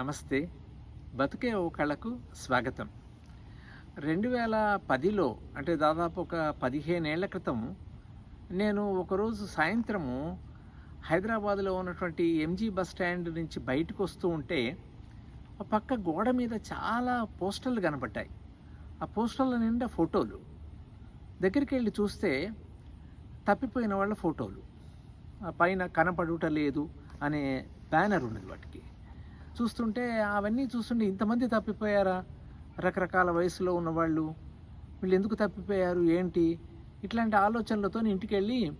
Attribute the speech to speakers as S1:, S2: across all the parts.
S1: నమస్తే. బతుకే ఓ కళకు స్వాగతం. రెండు వేల పదిలో అంటే దాదాపు ఒక పదిహేనేళ్ళ క్రితం నేను ఒకరోజు సాయంత్రము హైదరాబాద్లో ఉన్నటువంటి ఎంజీ బస్ స్టాండ్ నుంచి బయటకు వస్తూ ఉంటే ఆ పక్క గోడ మీద చాలా పోస్టర్లు కనబడ్డాయి ఆ పోస్టర్ల నిండా ఫోటోలు. దగ్గరికి వెళ్ళి చూస్తే తప్పిపోయిన వాళ్ళ ఫోటోలు. పైన కనపడుట లేదు అనే బ్యానర్ ఉన్నది వాటికి. చూస్తుంటే అవన్నీ చూస్తుంటే ఇంతమంది తప్పిపోయారా? రకరకాల వయసులో ఉన్నవాళ్ళు. వీళ్ళు ఎందుకు తప్పిపోయారు? ఏంటి? ఇట్లాంటి ఆలోచనలతో ఇంటికి వెళ్ళి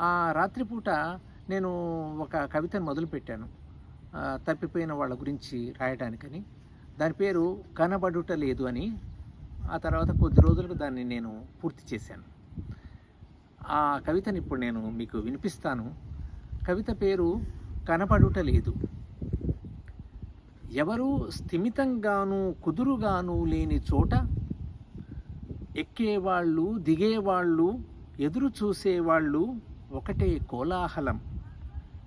S1: ఆ రాత్రిపూట నేను ఒక కవితను మొదలుపెట్టాను. తప్పిపోయిన వాళ్ళ గురించి రాయడానికని దాని పేరు కనబడుట లేదు అని. ఆ తర్వాత కొద్ది రోజులకు దాన్ని నేను పూర్తి చేశాను. ఆ కవితని ఇప్పుడు నేను మీకు వినిపిస్తాను. కవిత పేరు కనపడుట లేదు. ఎవరూ స్థిమితంగాను కుదురుగాను లేని చోట ఎక్కేవాళ్ళు దిగేవాళ్ళు ఎదురు చూసేవాళ్ళు ఒకటే కోలాహలం.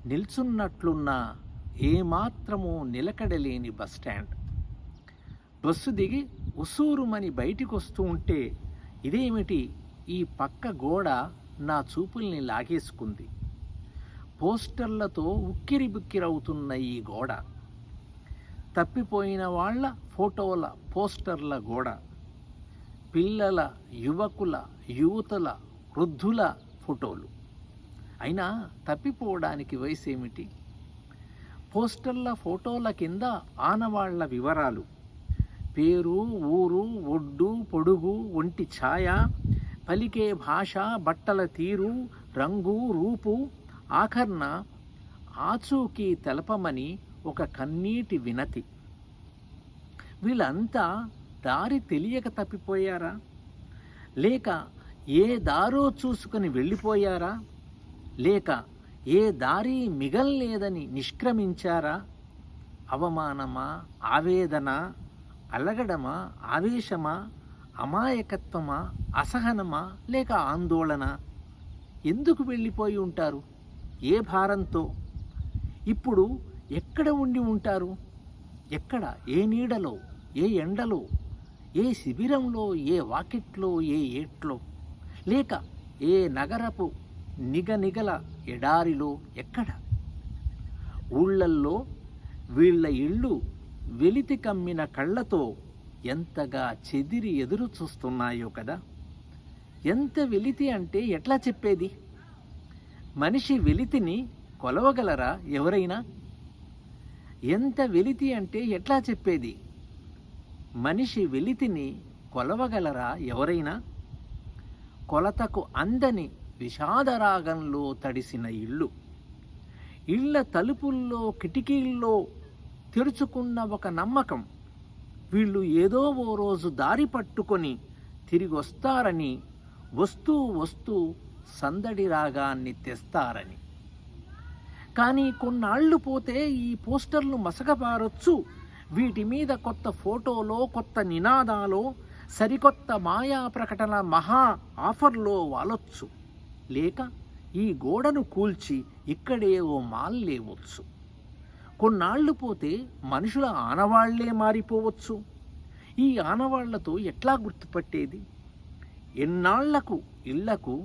S1: నిల్చున్నట్లున్న ఏమాత్రము నిలకడలేని బస్ స్టాండ్. బస్సు దిగి ఉసూరుమని బయటికొస్తూ ఉంటే ఇదేమిటి? ఈ పక్క గోడ నా చూపుల్ని లాగేసుకుంది. పోస్టర్లతో ఉక్కిరిబుక్కిరవుతున్న ఈ గోడ. తప్పిపోయిన వాళ్ళ ఫోటోల పోస్టర్ల గోడ పిల్లల యువకుల యువతుల వృద్ధుల ఫోటోలు. అయినా తప్పిపోవడానికి వయసు ఏమిటి? పోస్టర్ల ఫోటోల కింద ఆనవాళ్ళ వివరాలు. పేరు ఊరు ఒడ్డు పొడుగు ఒంటి ఛాయ పలికే భాష బట్టల తీరు రంగు రూపు ఆఖర్న ఆచూకీ తెలపమని ఒక కన్నీటి వినతి. వీళ్ళంతా దారి తెలియక తప్పిపోయారా? లేక ఏ దారో చూసుకుని వెళ్ళిపోయారా? లేక ఏ దారి మిగల్లేదని నిష్క్రమించారా? అవమానమా? ఆవేదన? అలగడమా? ఆవేశమా? అమాయకత్వమా? అసహనమా? లేక ఆందోళన? ఎందుకు వెళ్ళిపోయి ఉంటారు? ఏ భారంతో? ఇప్పుడు ఎక్కడ ఉండి ఉంటారు? ఎక్కడ? ఏ నీడలో? ఏ ఎండలో? ఏ శిబిరంలో? ఏ వాకిట్లో? ఏ ఏట్లో? లేక ఏ నగరపు నిగనిగల ఎడారిలో ఎక్కడ? ఊళ్ళల్లో వీళ్ళ ఇళ్ళు వెలితి కమ్మిన కళ్ళతో ఎంతగా చెదిరి ఎదురు చూస్తున్నాయో కదా! ఎంత వెలితి అంటే ఎట్లా చెప్పేది? మనిషి వెలితిని కొలవగలరా ఎవరైనా? ఎంత వెలితి అంటే ఎట్లా చెప్పేది? మనిషి వెలితిని కొలవగలరా ఎవరైనా? కొలతకు అందని విషాదరాగంలో తడిసిన ఇళ్ళు ఇళ్ళ తలుపుల్లో కిటికీల్లో తెరుచుకున్న ఒక నమ్మకం వీళ్ళు ఏదో ఓ రోజు దారి పట్టుకొని తిరిగి వస్తారని వస్తూ వస్తూ సందడి రాగాన్ని తెస్తారని. కానీ కొన్నాళ్ళు పోతే ఈ పోస్టర్లు మసకపారొచ్చు వీటి మీద కొత్త ఫోటోలో కొత్త నినాదాలో సరికొత్త మాయా ప్రకటన మహా ఆఫర్లో వాలొచ్చు. లేక ఈ గోడను కూల్చి ఇక్కడే ఓ మాల్ లేవచ్చు కొన్నాళ్ళు పోతే మనుషుల ఆనవాళ్ళే మారిపోవచ్చు. ఈ ఆనవాళ్ళతో ఎట్లా గుర్తుపట్టేది? ఎన్నాళ్ళకు ఇళ్ళకు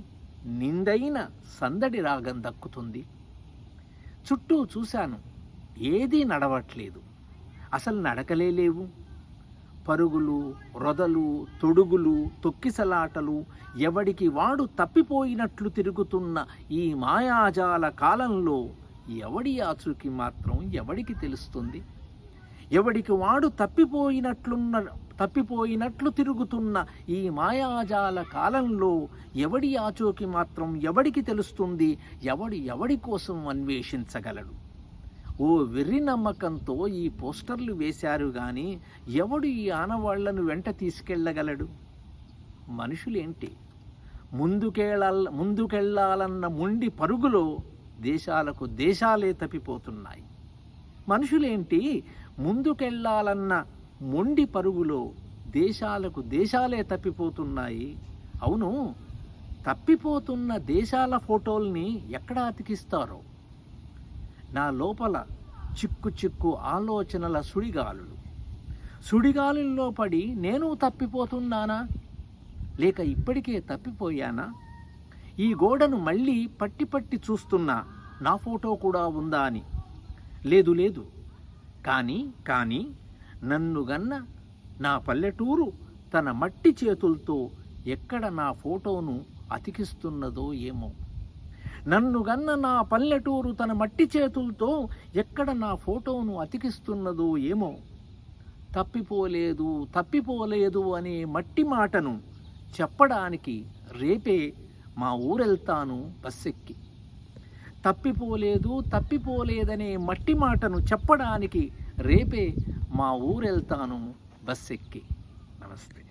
S1: నిందైన సందడి రాగం దక్కుతుంది. చుట్టూ చూశాను. ఏదీ నడవట్లేదు. అసలు నడకలే లేవు. పరుగులు రొదలు తొడుగులు తొక్కిసలాటలు ఎవడికి వాడు తప్పిపోయినట్లు తిరుగుతున్న ఈ మాయాజాల కాలంలో ఎవడి ఆచూకి మాత్రం ఎవడికి తెలుస్తుంది? ఎవడికి వాడు తప్పిపోయినట్లున్న తప్పిపోయినట్లు తిరుగుతున్న ఈ మాయాజాల కాలంలో ఎవడి ఆచూకి మాత్రం ఎవడికి తెలుస్తుంది? ఎవడి ఎవడి కోసం అన్వేషించగలడు? ఓ వెర్రి నమ్మకంతో ఈ పోస్టర్లు వేశారు కానీ ఎవడు ఈ ఆనవాళ్ళను వెంట తీసుకెళ్ళగలడు? మనుషులేంటి? ముందుకెళ్ళ ముందుకెళ్ళాలన్న ముండి పరుగులో దేశాలకు దేశాలే తప్పిపోతున్నాయి. మనుషులేంటి? ముందుకెళ్ళాలన్న మొండి పరుగులో దేశాలకు దేశాలే తప్పిపోతున్నాయి. అవును తప్పిపోతున్న దేశాల ఫోటోల్ని ఎక్కడ అతికిస్తారో? నా లోపల చిక్కు చిక్కు ఆలోచనల సుడిగాలులు. సుడిగాలుల్లో పడి నేను తప్పిపోతున్నానా? లేక ఇప్పటికే తప్పిపోయానా? ఈ గోడను మళ్ళీ పట్టి పట్టి చూస్తున్నా నా ఫోటో కూడా ఉందా అని. లేదు లేదు. కానీ కానీ నన్ను గన్న నా పల్లెటూరు తన మట్టి చేతులతో ఎక్కడ నా ఫోటోను అతికిస్తున్నదో ఏమో. నన్ను గన్న నా పల్లెటూరు తన మట్టి చేతులతో ఎక్కడ నా ఫోటోను అతికిస్తున్నదో ఏమో. తప్పిపోలేదు తప్పిపోలేదు అనే మట్టి మాటను చెప్పడానికి రేపే మా ఊరెళ్తాను బస్సెక్కి. తప్పిపోలేదు తప్పిపోలేదనే మట్టి మాటను చెప్పడానికి రేపే మా ఊరెళ్తాను బస్సెక్కి. నమస్తే.